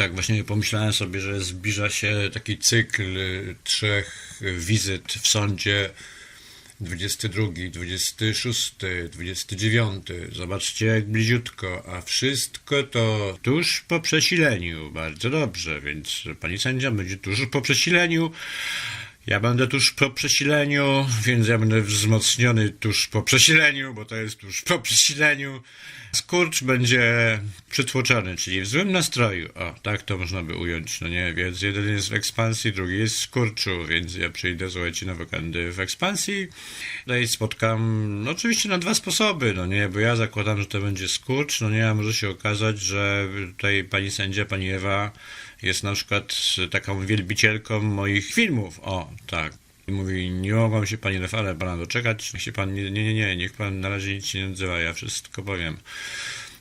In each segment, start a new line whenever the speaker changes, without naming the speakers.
Tak, właśnie pomyślałem sobie, że zbliża się taki cykl y, trzech wizyt w sądzie 22, 26, 29. Zobaczcie jak bliziutko, a wszystko to tuż po przesileniu. Bardzo dobrze, więc pani sędzia będzie tuż po przesileniu. Ja będę tuż po przesileniu, więc ja będę wzmocniony tuż po przesileniu, bo to jest tuż po przesileniu. Skurcz będzie przytłoczony, czyli w złym nastroju. O, tak to można by ująć, no nie? Więc jeden jest w ekspansji, drugi jest w skurczu, więc ja przyjdę, słuchajcie, na wakandy w ekspansji. No i spotkam, no oczywiście na dwa sposoby, no nie? Bo ja zakładam, że to będzie skurcz, no nie? A może się okazać, że tutaj pani sędzia, pani Ewa jest na przykład taką wielbicielką moich filmów. O, tak. Mówi, nie mogłam się pani Rafale pana doczekać. Niech się pan, nie, nie, nie, nie, niech pan na razie nic nie odzywa, ja wszystko powiem.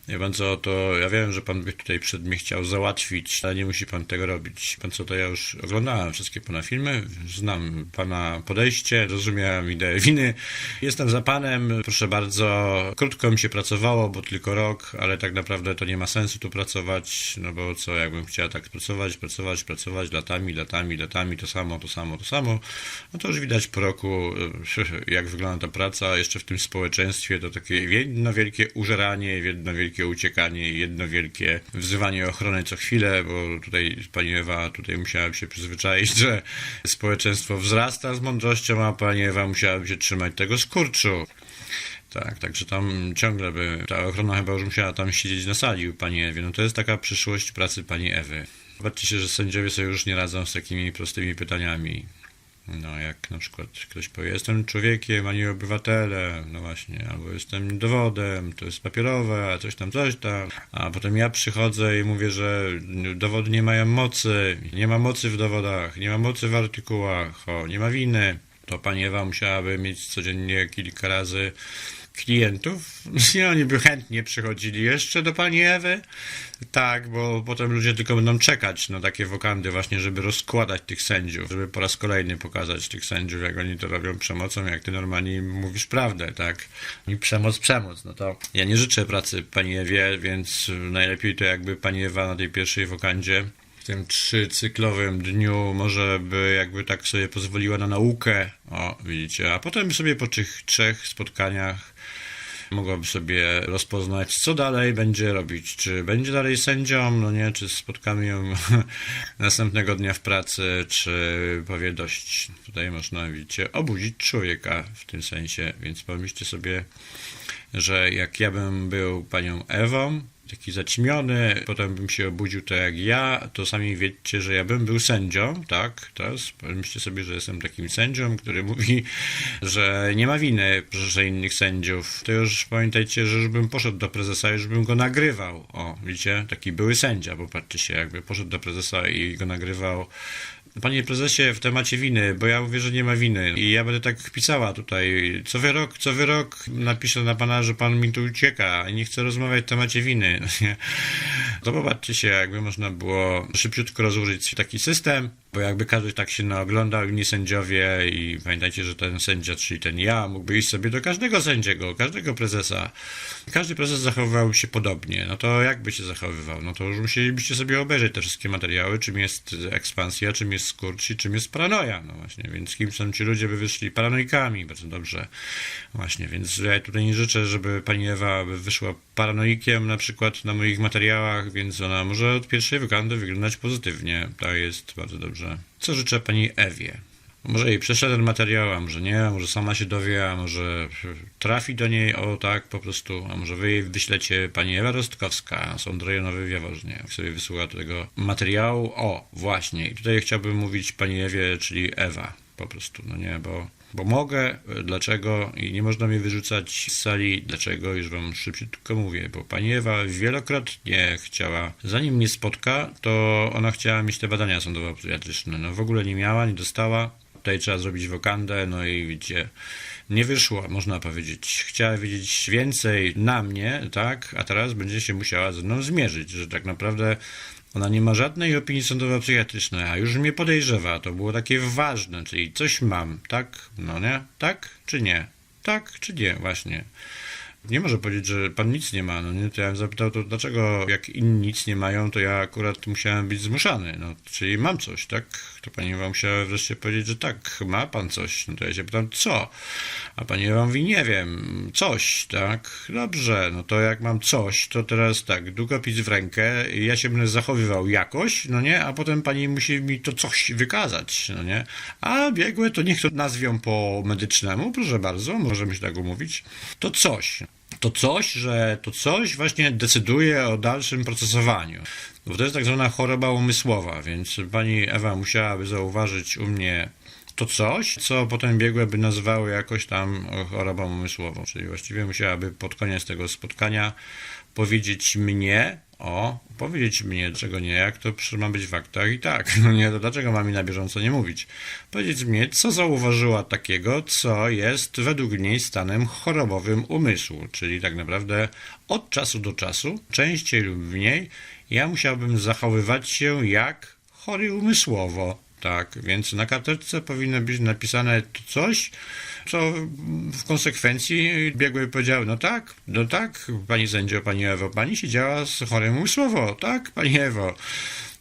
Wie pan co, to ja wiem, że pan by tutaj przed mnie chciał załatwić, ale nie musi pan tego robić. Pan co, to ja już oglądałem wszystkie pana filmy, znam pana podejście, rozumiem ideę winy. Jestem za panem, proszę bardzo. Krótko mi się pracowało, bo tylko rok, ale tak naprawdę to nie ma sensu tu pracować, no bo co, jakbym chciała tak pracować, pracować, pracować latami, latami, latami, to samo, to samo, to samo, no to już widać po roku, jak wygląda ta praca, jeszcze w tym społeczeństwie, to takie jedno wielkie użeranie, jedno wielkie uciekanie i jedno wielkie wzywanie ochrony co chwilę, bo tutaj pani Ewa tutaj musiała się przyzwyczaić, że społeczeństwo wzrasta z mądrością, a pani Ewa musiałaby się trzymać tego skurczu. Tak, także tam ciągle by ta ochrona chyba już musiała tam siedzieć na sali u pani Ewy. No to jest taka przyszłość pracy pani Ewy. Zobaczcie że sędziowie sobie już nie radzą z takimi prostymi pytaniami. No, jak na przykład ktoś powie, jestem człowiekiem, a nie obywatelem, no właśnie, albo jestem dowodem, to jest papierowe, a coś tam, coś tam. A potem ja przychodzę i mówię, że dowody nie mają mocy, nie ma mocy w dowodach, nie ma mocy w artykułach, o, nie ma winy. To pani Ewa musiałaby mieć codziennie kilka razy klientów i oni by chętnie przychodzili jeszcze do pani Ewy. Tak, bo potem ludzie tylko będą czekać na takie wokandy właśnie, żeby rozkładać tych sędziów, żeby po raz kolejny pokazać tych sędziów, jak oni to robią przemocą, jak ty normalnie mówisz prawdę, tak? I przemoc, przemoc, no to ja nie życzę pracy pani Ewie, więc najlepiej to jakby pani Ewa na tej pierwszej wokandzie w tym trzycyklowym dniu może by jakby tak sobie pozwoliła na naukę, o widzicie, a potem sobie po tych trzech spotkaniach mogłaby sobie rozpoznać, co dalej będzie robić. Czy będzie dalej sędzią, no nie, czy spotkamy ją następnego dnia w pracy, czy powie dość. Tutaj można, widzicie, obudzić człowieka w tym sensie, więc pomyślcie sobie, że jak ja bym był panią Ewą, taki zaćmiony, potem bym się obudził tak jak ja, to sami wiecie, że ja bym był sędzią, tak? Teraz myślcie sobie, że jestem takim sędzią, który mówi, że nie ma winy proszę innych sędziów. To już pamiętajcie, że już bym poszedł do prezesa, już bym go nagrywał. O, widzicie? Taki były sędzia, bo patrzcie się, jakby poszedł do prezesa i go nagrywał Panie prezesie, w temacie winy, bo ja mówię, że nie ma winy i ja będę tak pisała tutaj, co wyrok, co wyrok, napiszę na pana, że pan mi tu ucieka i nie chce rozmawiać w temacie winy. To popatrzcie się, jakby można było szybciutko rozłożyć taki system, bo jakby każdy tak się naoglądał, inni sędziowie i pamiętajcie, że ten sędzia, czyli ten ja, mógłby iść sobie do każdego sędziego, każdego prezesa. Każdy prezes zachowywał się podobnie. No to jak by się zachowywał? No to już musielibyście sobie obejrzeć te wszystkie materiały, czym jest ekspansja, czym jest skurcz i czym jest paranoja. No właśnie, więc kim są ci ludzie, by wyszli paranoikami, bardzo dobrze. Właśnie, więc ja tutaj nie życzę, żeby pani Ewa wyszła paranoikiem na przykład na moich materiałach, więc ona może od pierwszej wyglądy wyglądać pozytywnie. To jest bardzo dobrze. Co życzę pani Ewie? Może jej prześle ten materiał, a może nie, a może sama się dowie, a może trafi do niej, o tak po prostu, a może wy jej wyślecie. Pani Ewa Rostkowska, sąd rejonowy w Jaworznie, jak sobie wysłucha tego materiału. O, właśnie, i tutaj chciałbym mówić pani Ewie, czyli Ewa, po prostu, no nie, bo bo mogę, dlaczego? I nie można mnie wyrzucać z sali, dlaczego? Już wam szybciutko mówię, bo pani Ewa wielokrotnie chciała, zanim mnie spotka, to ona chciała mieć te badania sądowo-psychiatryczne, no w ogóle nie miała, nie dostała, tutaj trzeba zrobić wokandę, no i widzicie, nie wyszło, można powiedzieć. Chciała wiedzieć więcej na mnie, tak, a teraz będzie się musiała ze mną zmierzyć, że tak naprawdę ona nie ma żadnej opinii sądowo-psychiatrycznej, a już mnie podejrzewa. To było takie ważne, czyli coś mam, tak? No nie? Tak czy nie? Tak czy nie? Właśnie. Nie może powiedzieć, że pan nic nie ma, no nie? To ja bym zapytał, to dlaczego jak inni nic nie mają, to ja akurat musiałem być zmuszany, no, czyli mam coś, tak? To pani Ewa musiała wreszcie powiedzieć, że tak, ma pan coś, no to ja się pytam, co? A pani Ewa mówi, nie wiem, coś, tak? Dobrze, no to jak mam coś, to teraz tak, długopis w rękę, ja się będę zachowywał jakoś, no nie? A potem pani musi mi to coś wykazać, no nie? A biegłe to niech to nazwią po medycznemu, proszę bardzo, możemy się tak umówić. To coś. To coś, że to coś właśnie decyduje o dalszym procesowaniu. Bo to jest tak zwana choroba umysłowa, więc pani Ewa musiałaby zauważyć u mnie to coś, co potem biegłe by nazwały jakoś tam chorobą umysłową. Czyli właściwie musiałaby pod koniec tego spotkania powiedzieć mnie, o, powiedzieć mnie, czego nie, jak to ma być w aktach i tak, no nie, to dlaczego mam mi na bieżąco nie mówić? Powiedzieć mnie, co zauważyła takiego, co jest według niej stanem chorobowym umysłu, czyli tak naprawdę od czasu do czasu, częściej lub mniej, ja musiałbym zachowywać się jak chory umysłowo. Tak, więc na karteczce powinno być napisane coś, co w konsekwencji biegły powiedziały, no tak, no tak, pani sędzio, pani Ewo, pani siedziała z chorym umysłowo, tak, pani Ewo.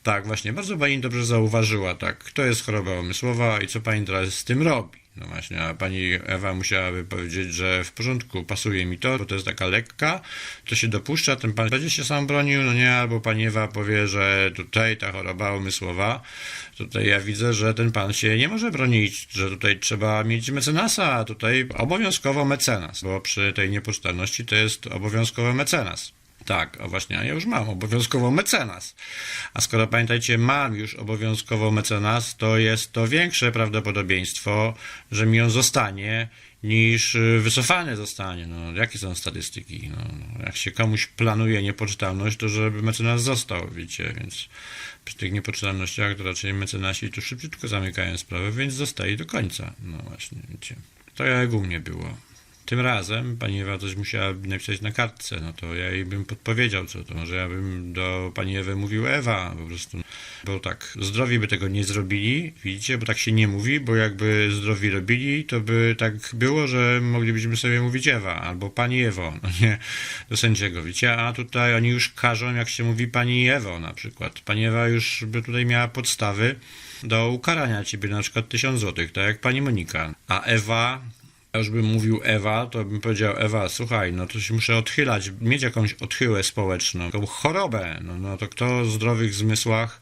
Tak, właśnie, bardzo pani dobrze zauważyła, tak, kto jest choroba umysłowa i co pani teraz z tym robi. No właśnie, a pani Ewa musiałaby powiedzieć, że w porządku, pasuje mi to, bo to jest taka lekka, to się dopuszcza, ten pan będzie się sam bronił, no nie, albo pani Ewa powie, że tutaj ta choroba umysłowa, tutaj ja widzę, że ten pan się nie może bronić, że tutaj trzeba mieć mecenasa, a tutaj obowiązkowo mecenas, bo przy tej niepocztalności to jest obowiązkowy mecenas. Tak, a właśnie, a ja już mam obowiązkowo mecenas. A skoro pamiętajcie, mam już obowiązkowo mecenas, to jest to większe prawdopodobieństwo, że mi on zostanie, niż y, wycofany zostanie. No, jakie są statystyki? No, jak się komuś planuje niepoczytalność, to żeby mecenas został, wiecie, więc przy tych niepoczytalnościach to raczej mecenasi tu szybciutko zamykają sprawę, więc zostaje do końca. No właśnie, wiecie. To jak u mnie było. Tym razem pani Ewa coś musiała napisać na kartce, no to ja jej bym podpowiedział, co to może ja bym do pani Ewy mówił Ewa, po prostu, bo tak, zdrowi by tego nie zrobili, widzicie, bo tak się nie mówi, bo jakby zdrowi robili, to by tak było, że moglibyśmy sobie mówić Ewa, albo pani Ewo, no nie, do sędziego, widzicie, a tutaj oni już każą, jak się mówi pani Ewo na przykład, pani Ewa już by tutaj miała podstawy do ukarania ciebie na przykład tysiąc złotych, tak jak pani Monika, a Ewa ja już bym mówił Ewa, to bym powiedział Ewa, słuchaj, no to się muszę odchylać, mieć jakąś odchyłę społeczną, taką chorobę, no, no to kto w zdrowych zmysłach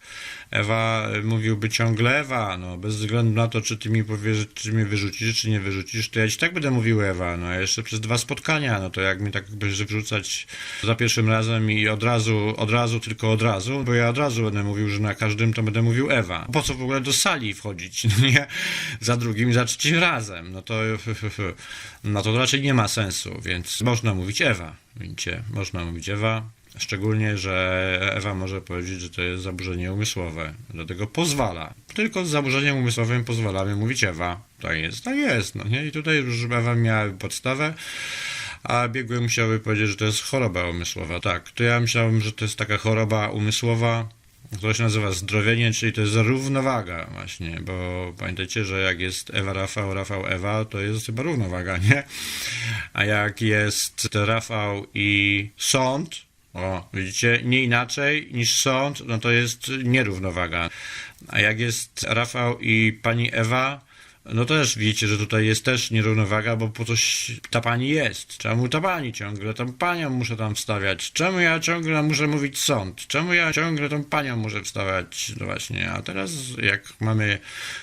Ewa mówiłby ciągle Ewa, no bez względu na to, czy ty mi powiesz, czy mnie wyrzucisz, czy nie wyrzucisz, to ja ci tak będę mówił Ewa, no a jeszcze przez dwa spotkania, no to jak mi tak będziesz wrzucać za pierwszym razem i od razu, od razu, tylko od razu, bo ja od razu będę mówił, że na każdym to będę mówił Ewa. Po co w ogóle do sali wchodzić, no nie? Za drugim za trzecim razem, no to no to raczej nie ma sensu, więc można mówić Ewa, widzicie, można mówić Ewa, Szczególnie, że Ewa może powiedzieć, że to jest zaburzenie umysłowe. Dlatego pozwala. Tylko z zaburzeniem umysłowym pozwalamy mówić Ewa. Tak jest, tak jest. No nie? I tutaj już Ewa miała podstawę, a biegłe musiały powiedzieć, że to jest choroba umysłowa. Tak, to ja myślałem, że to jest taka choroba umysłowa, to się nazywa zdrowienie, czyli to jest równowaga właśnie, bo pamiętajcie, że jak jest Ewa, Rafał, Rafał, Ewa, to jest chyba równowaga, nie? A jak jest Rafał i sąd, o, widzicie, nie inaczej niż sąd, no to jest nierównowaga. A jak jest Rafał i pani Ewa, no też widzicie, że tutaj jest też nierównowaga, bo po coś ta pani jest. Czemu ta pani ciągle tą panią muszę tam wstawiać? Czemu ja ciągle muszę mówić sąd? Czemu ja ciągle tą panią muszę wstawiać? No właśnie, a teraz jak mamy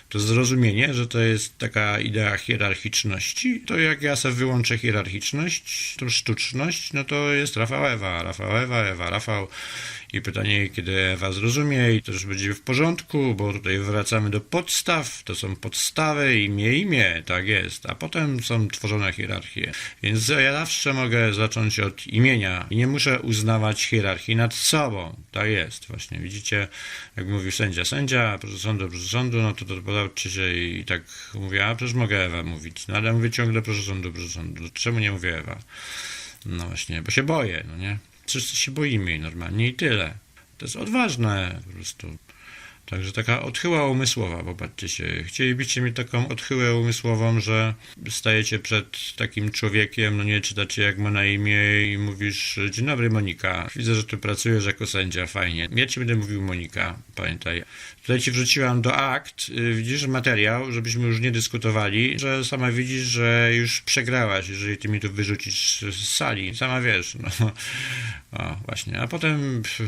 to zrozumienie, że to jest taka idea hierarchiczności, to jak ja sobie wyłączę hierarchiczność, tą sztuczność, no to jest Rafał Ewa, Rafał Ewa, Ewa Rafał i pytanie, kiedy Ewa zrozumie i to już będzie w porządku, bo tutaj wracamy do podstaw, to są podstawy, imię, imię, tak jest, a potem są tworzone hierarchie. Więc ja zawsze mogę zacząć od imienia i nie muszę uznawać hierarchii nad sobą. Tak jest, właśnie widzicie, jak mówił sędzia, sędzia, proszę sądu, proszę sądu, no to to podałcie się i tak mówię, a przecież mogę Ewa mówić, no ale mówię ciągle proszę sądu, proszę sądu, czemu nie mówię Ewa? No właśnie, bo się boję, no nie? Wszyscy się boimy normalnie i tyle. To jest odważne po prostu. Także taka odchyła umysłowa, popatrzcie się. Chcielibyście mieć taką odchyłę umysłową, że stajecie przed takim człowiekiem, no nie czytacie jak ma na imię i mówisz, dzień dobry Monika, widzę, że tu pracujesz jako sędzia, fajnie. Ja ci będę mówił Monika, pamiętaj. Tutaj ci wrzuciłam do akt, y, widzisz materiał, żebyśmy już nie dyskutowali, że sama widzisz, że już przegrałaś, jeżeli ty mi tu wyrzucisz z sali. Sama wiesz, no. O, właśnie. A potem, pff,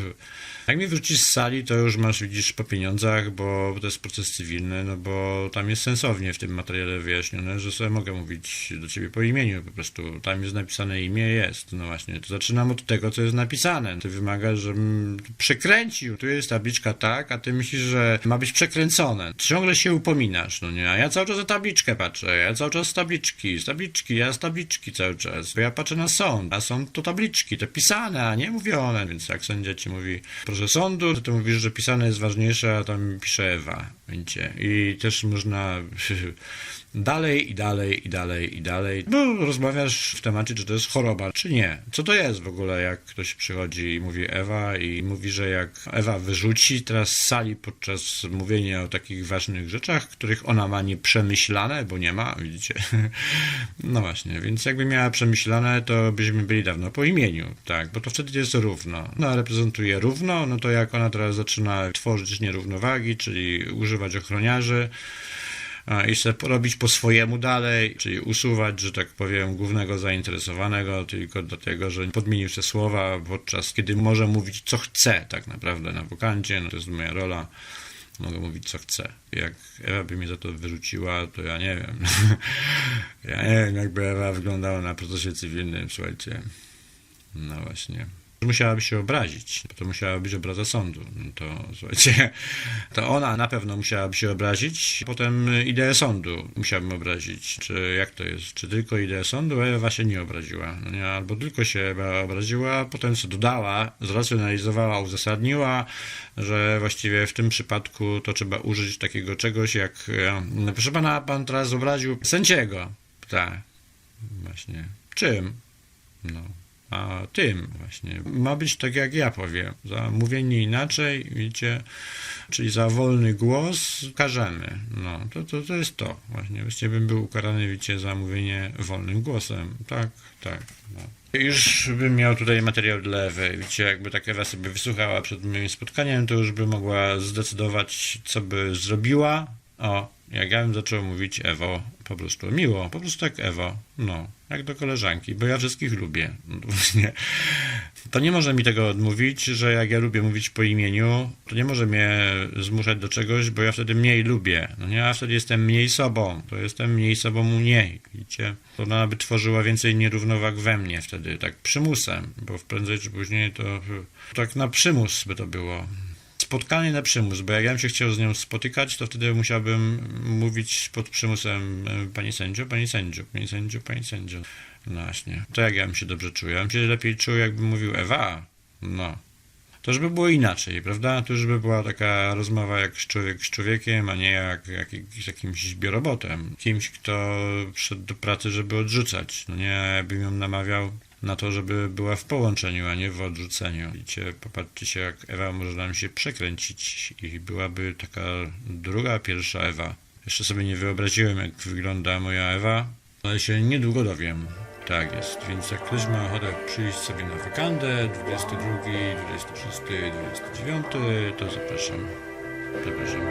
jak mi wrócisz z sali, to już masz, widzisz, po pieniądzach, bo to jest proces cywilny, no bo tam jest sensownie w tym materiale wyjaśnione, że sobie mogę mówić do ciebie po imieniu, po prostu tam jest napisane imię, jest. No właśnie, to zaczynam od tego, co jest napisane. Ty wymagasz, żebym przekręcił. Tu jest tabliczka tak, a ty myślisz, że ma być przekręcone. Ciągle się upominasz, no nie? A ja cały czas na tabliczkę patrzę, ja cały czas z tabliczki, z tabliczki, ja z tabliczki cały czas. Bo ja patrzę na sąd, a są to tabliczki, te pisane, a nie mówione, więc jak sędzia ci mówi, proszę sądu, to ty mówisz, że pisane jest ważniejsze, a tam pisze Ewa, wiecie. I też można dalej i dalej i dalej i dalej, bo rozmawiasz w temacie, czy to jest choroba, czy nie. Co to jest w ogóle, jak ktoś przychodzi i mówi Ewa i mówi, że jak Ewa wyrzuci teraz z sali podczas mówienia o takich ważnych rzeczach, których ona ma nieprzemyślane, bo nie ma, widzicie. No właśnie, więc jakby miała przemyślane, to byśmy byli dawno po imieniu, tak, bo to wtedy jest równo. No, reprezentuje równo, no to jak ona teraz zaczyna tworzyć nierównowagi, czyli używać ochroniarzy, i sobie robić po swojemu dalej, czyli usuwać, że tak powiem, głównego zainteresowanego tylko dlatego, że podmienił te słowa, podczas kiedy może mówić co chce tak naprawdę na wokandzie, no to jest moja rola. Mogę mówić co chcę. Jak Ewa by mnie za to wyrzuciła, to ja nie wiem. ja nie wiem, jakby Ewa wyglądała na procesie cywilnym, słuchajcie. No właśnie musiałaby się obrazić, bo to musiała być obraza sądu. No to słuchajcie, to ona na pewno musiałaby się obrazić, potem ideę sądu musiałbym obrazić. Czy jak to jest? Czy tylko ideę sądu? Ewa się nie obraziła. No albo tylko się Ewa obraziła, potem co dodała, zracjonalizowała, uzasadniła, że właściwie w tym przypadku to trzeba użyć takiego czegoś jak, no, proszę pana, pan teraz obraził sędziego. Tak, właśnie. Czym? No a tym właśnie. Ma być tak, jak ja powiem. Za mówienie inaczej, widzicie, czyli za wolny głos karzemy. No, to, to, to jest to właśnie. Właściwie bym był ukarany, widzicie, za mówienie wolnym głosem. Tak, tak. No. Już bym miał tutaj materiał dla Ewy. Widzicie, jakby tak Ewa sobie wysłuchała przed moim spotkaniem, to już by mogła zdecydować, co by zrobiła. O, jak ja bym zaczął mówić Ewo, po prostu miło, po prostu tak Ewo, no, jak do koleżanki, bo ja wszystkich lubię. No. To nie może mi tego odmówić, że jak ja lubię mówić po imieniu, to nie może mnie zmuszać do czegoś, bo ja wtedy mniej lubię. No nie, a wtedy jestem mniej sobą, to jestem mniej sobą mniej, widzicie? To ona by tworzyła więcej nierównowag we mnie wtedy, tak przymusem, bo prędzej czy później to tak na przymus by to było spotkanie na przymus, bo jak ja bym się chciał z nią spotykać, to wtedy musiałbym mówić pod przymusem e, pani sędzio, pani sędzio, pani sędzio, pani sędzio. No właśnie. To jak ja bym się dobrze czuł? Ja bym się lepiej czuł, jakbym mówił Ewa. No. To już by było inaczej, prawda? To już by była taka rozmowa jak człowiek z człowiekiem, a nie jak, jak, jak jakimś biorobotem. Kimś, kto przyszedł do pracy, żeby odrzucać. No nie, ja bym ją namawiał na to, żeby była w połączeniu, a nie w odrzuceniu. Widzicie, popatrzcie się, jak Ewa może nam się przekręcić i byłaby taka druga, pierwsza Ewa. Jeszcze sobie nie wyobraziłem, jak wygląda moja Ewa, ale się niedługo dowiem. Tak jest, więc jak ktoś ma ochotę przyjść sobie na wakandę 22, 26, 29, to zapraszam. Zapraszam.